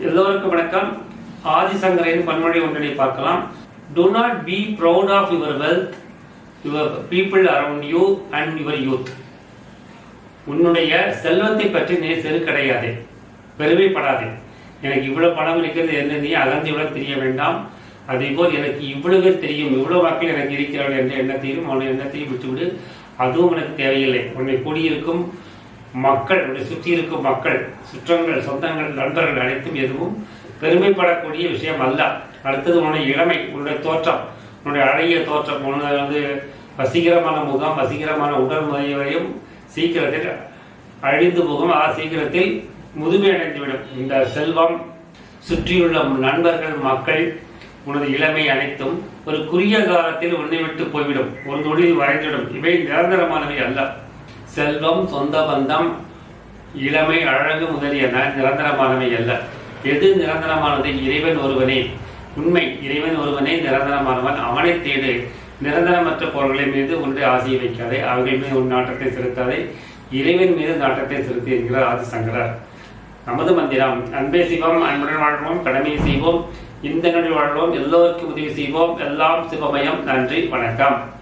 எல்லோருக்கும் வணக்கம். ஆதிசங்கரின் பன்மொழி ஒன்றினை பார்க்கலாம். Do not be proud of your wealth your people around you and your youth உன்னுடைய செல்வத்தை பற்றி நீ கிடையாது பெருமைப்படாதே. எனக்கு இவ்வளவு பணம் இருக்கிறது என்று நீ அகந்தியுடன் தெரிய வேண்டாம். அதே போல் எனக்கு இவ்வளவு தெரியும் இவ்வளவு வாக்கில் எனக்கு இருக்கிறாள் என்ற எண்ணத்தையும் உன்னை எண்ணத்தையும் விட்டுவிடு. அதுவும் எனக்கு தேவையில்லை. உன்னை கூடியிருக்கும் மக்கள் சுற்றி இருக்கும் மக்கள் சுற்றங்கள் சொந்தங்கள் நண்பர்கள் அனைத்தும் எதுவும் பெருமைப்படக்கூடிய விஷயம் அல்ல. அடுத்தது உன்னுடைய இளமை உன்னுடைய தோற்றம். உன்னுடைய அழகிய தோற்றம். உன்னது வந்து வசீகரமான முகம் வசீகரமான உடல் முறையையும் சீக்கிரத்தில் அழிந்து போகும். ஆ சீக்கிரத்தில் முதுமை அடைந்துவிடும். இந்த செல்வம் சுற்றியுள்ள நண்பர்கள் மக்கள் உனது இளமை அனைத்தும் ஒரு குறுகிய காலத்தில் உன்னை விட்டு போய்விடும். ஒரு நொடியில் வரைந்துவிடும். இவை நிரந்தரமானவை அல்ல. செல்வம் சொந்த பந்தம் இளமை அழகு முதலிய நிரந்தரமானவை அல்ல. எது நிரந்தரமானது? இறைவன் ஒருவனே. உண்மை இறைவன் ஒருவனே நிரந்தரமானவன். அவனை தேடு. நிரந்தரமற்ற பொருள்களின் மீது உன்னுடைய ஆசையை வைக்காதே. அவர்கள் மீது உன் நாட்டத்தை செலுத்தாதே. இறைவன் மீது நாட்டத்தை செலுத்தி என்கிறார் ஆதிசங்கரர். நமது மந்திரம் அன்பே சிவம் அன்புடன் வாழ்வோம் கடமையை செய்வோம் இந்த நொடி வாழ்வோம் எல்லோருக்கும் உதவி செய்வோம். எல்லாம் சிவமயம். நன்றி வணக்கம்.